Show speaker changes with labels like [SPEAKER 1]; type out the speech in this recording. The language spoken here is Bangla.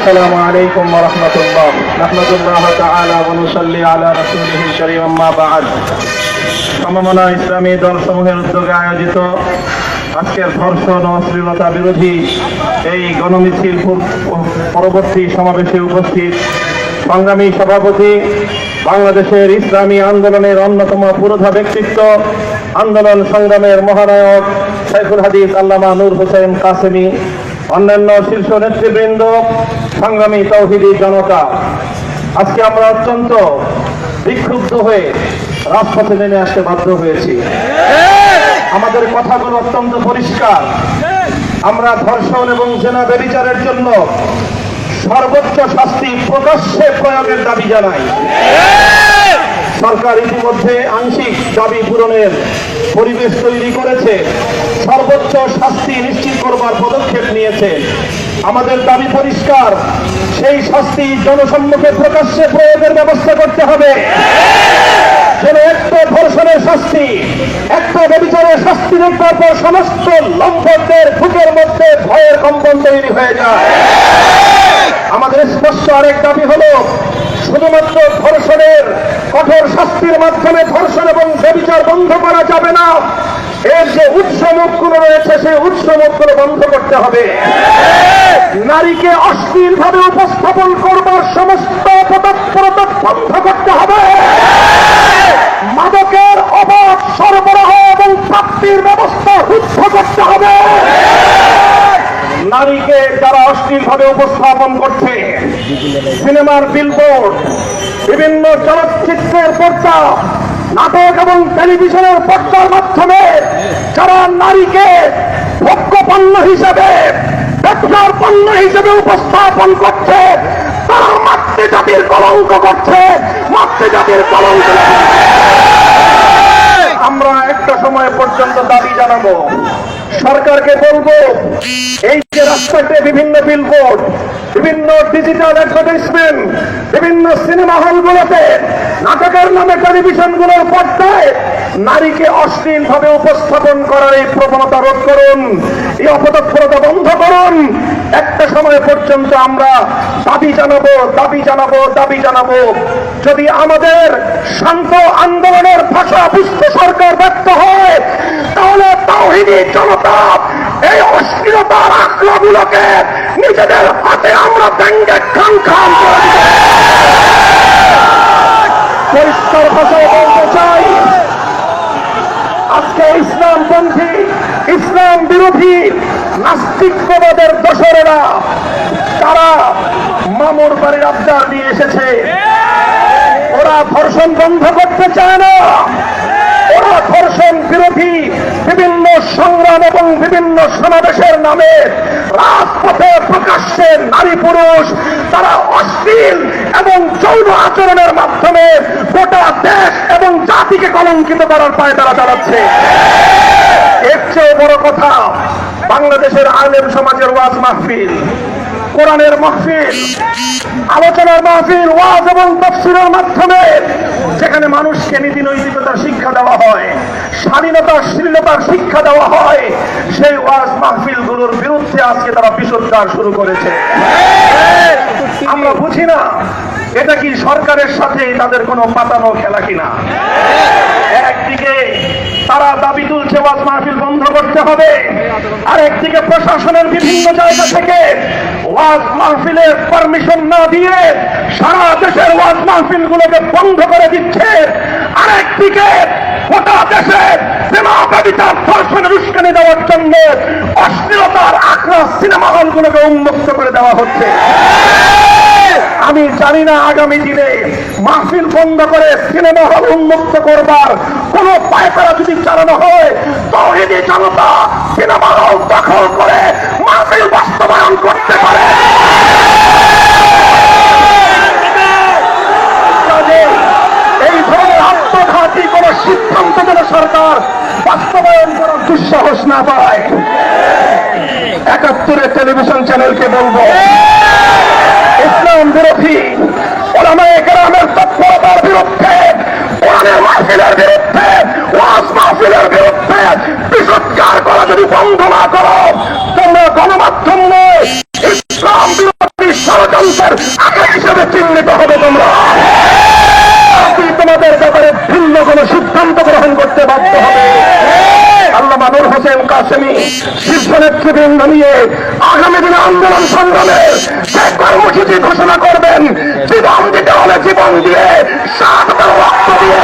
[SPEAKER 1] السلام عليكم ورحمة الله نحمد الله تعالى ونصلي على رسوله الكريم أما بعد সমমনা ইসলামী দল সমূহের উদ্যোগে আয়োজিত আজকের ধর্ষণ ও অশ্লীলতা বিরোধী এই গণমিছিল পূর- পরবর্তী সমাবেশে উপস্থিত সংগ্রামী সভাপতি বাংলাদেশের ইসলামী আন্দোলনের অন্যতম পুরোধা ব্যক্তিত্ব আন্দোলন সংগ্রামের মহানায়ক সাইফুল হাদিস আল্লামা নূর হোসেন কাসেমি অন্যান্য শীর্ষ নেতৃবৃন্দ, সংগ্রামী তৌহিদি জনতা, আজকে আমরা অত্যন্ত বিক্ষুব্ধ হয়ে রাজপথে নেমে আসতে বাধ্য হয়েছি। আমাদের কথাগুলো অত্যন্ত পরিষ্কার। আমরা ধর্ষণ এবং জেনা বেবিচারের জন্য সর্বোচ্চ শাস্তি প্রকাশ্যে প্রয়োগের দাবি জানাই। সরকার ইতিমধ্যে আংশিক দাবি পূরণের পরিবেশ তৈরি করেছে। সর্বোচ্চ শাস্তি নিশ্চিত করবার পদক্ষেপ নিয়েছে। আমাদের দাবি পরিষ্কার, সেই শাস্তি জনসম্মুখে প্রকাশ্যে প্রয়োগের ব্যবস্থা করতে হবে। যেন একটা ধর্ষণের শাস্তি, একটা ব্যবচারের শাস্তি দেখবার পর সমস্ত লম্পটদের বুকের মধ্যে ভয়ের কম্পন তৈরি হয়ে যায়। আমাদের স্পষ্ট আরেক দাবি হলো, শুধুমাত্র ধর্ষণের কঠোর শাস্তির মাধ্যমে ধর্ষণ এবং ব্যবচার বন্ধ করা যাবে না। এর যে উৎস মুখগুলো রয়েছে, সেই উৎস মুখগুলো বন্ধ করতে হবে। নারীকে অশ্লীল ভাবে উপস্থাপন করবার সমস্ত পদক্ষেপ বন্ধ করতে হবে। মাদকের অবাধ সরবরাহ এবং প্রাপ্তির ব্যবস্থা রুদ্ধ করতে হবে। নারীকে যারা অশ্লীল ভাবে উপস্থাপন করছে, সিনেমার বিলবোর্ড বিভিন্ন চলচ্চিত্রের পর্দা, নাটক এবং টেলিভিশনের পর্দার মাধ্যমে যারা নারীকে ভোগ্য পণ্য হিসেবে ব্যবসার পণ্য হিসেবে উপস্থাপন করছে, তারা মাতৃজাতির কলঙ্ক করছে, মাতৃজাতির কলঙ্ক আমরা একটা সময় পর্যন্ত দাবি জানাব। সরকারকে বলব, এই যে রাস্তাতে বিভিন্ন বিলবোর্ড বিভিন্ন ডিজিটাল অ্যাডভার্টাইজমেন্ট বিভিন্ন সিনেমা হলগুলোতে নাটকের নামে টেলিভিশনগুলোর পর্দায় নারীকে অশ্লীল ভাবে উপস্থাপন করার এই প্রবণতা রোধ করুন, এই অপতৎপরতা বন্ধ করুন। একটা সময় পর্যন্ত আমরা দাবি জানাব দাবি জানাব দাবি জানাব। যদি আমাদের শান্ত আন্দোলনের ভাষা বুঝতে সরকার ব্যর্থ হয়, তাহলে তাওহিদি জনতা এই অশ্লীলতার আখড়াগুলোকে নিজেদের হাতে আমরা ব্যাঙ্গে খান খান করে পরিষ্কার ভাষায় বলতে চাই, আজকে ইসলামপন্থী, ইসলাম বিরোধী, নাস্তিকবাদের দোসরেরা, তারা মামুর বাড়ির আবদার নিয়ে এসেছে। ওরা ধর্ষণ বন্ধ করতে চায় না। ওরা ধর্ষণ বিরোধী বিভিন্ন সংগ্রাম এবং বিভিন্ন সমাবেশের নামে রাজপথে প্রকাশ্যে নারী পুরুষ, তারা অশ্লীল এবং যৌন আচরণের মাধ্যমে গোটা দেশ এবং জাতিকে কলঙ্কিত করার পায়ে তারা চালাচ্ছে। এর চেয়ে বড় কথা, বাংলাদেশের আলেম সমাজের ওয়াজ মাহফিল। কোরআনের মাহফিল, আলোচনার মাহফিল, ওয়াজ এবং তফসিলের মাধ্যমে যেখানে মানুষকে নীতি নৈতিকতার শিক্ষা দেওয়া হয় স্বাধীনতার শ্লীলতার শিক্ষা দেওয়া হয়, সেই ওয়াজ মাহফিলগুলোর বিরুদ্ধে আজকে তারা বিশুদ্ধার শুরু করেছে। আমরা বুঝি না, এটা কি সরকারের সাথে তাদের কোনো পাতানো খেলা কিনা? একদিকে তারা দাবি তুলছে, ওয়াজ মাহফিল বন্ধ করতে হবে। আর একদিকে প্রশাসনের বিভিন্ন জায়গা থেকে ওয়াজ মাহফিলের পারমিশন না দিয়ে সারা দেশের ওয়াজ মাহফিল গুলোকে বন্ধ করে দিচ্ছে। আর একদিকে গোটা দেশে সিনেমা ব্যবচার ধর্ষণের উস্কানি দেওয়ার জন্য অশ্লীলতার আখড়া সিনেমা হলগুলোকে উন্মুক্ত করে দেওয়া হচ্ছে। আমি জানি না আগামী দিনে মাহফিল বন্ধ করে সিনেমা হল উন্মুক্ত করবার কোন পায়তারা যদি চালানো হয়, তহিদি জনতা সিনেমা হল দখল করে মাহফিল বাস্তবায়ন করতে পারে। আত্মঘাতী কোন সিদ্ধান্ত যেন সরকার বাস্তবায়ন করার দুঃসাহস না পায়। একাত্তরের টেলিভিশন চ্যানেলকে বলব, ইসলাম বিরোধী ওলামায়ে মাহফিলের বিরুদ্ধে, ওয়াজ মাহফিলের বিরুদ্ধে বিষৎকার করা যদি বন্ধ না করো, তোমরা গণমাধ্যম ইসলাম বিরোধী ষড়যন্ত্রের আগে হিসেবে চিহ্নিত হবে তোমরা। তোমাদের ব্যাপারে ভিন্ন কোন সিদ্ধান্ত গ্রহণ করতে বাধ্য হবে। আল্লাহ মাদুর হোসেন কাসেমি শীর্ষ নেতৃবৃন্দ নিয়ে আগামী দিনে আন্দোলন সংগ্রামের যে কর্মসূচি ঘোষণা করবেন, জীবন দিতে হলে জীবন দিয়ে সাত রক্ত দিয়ে।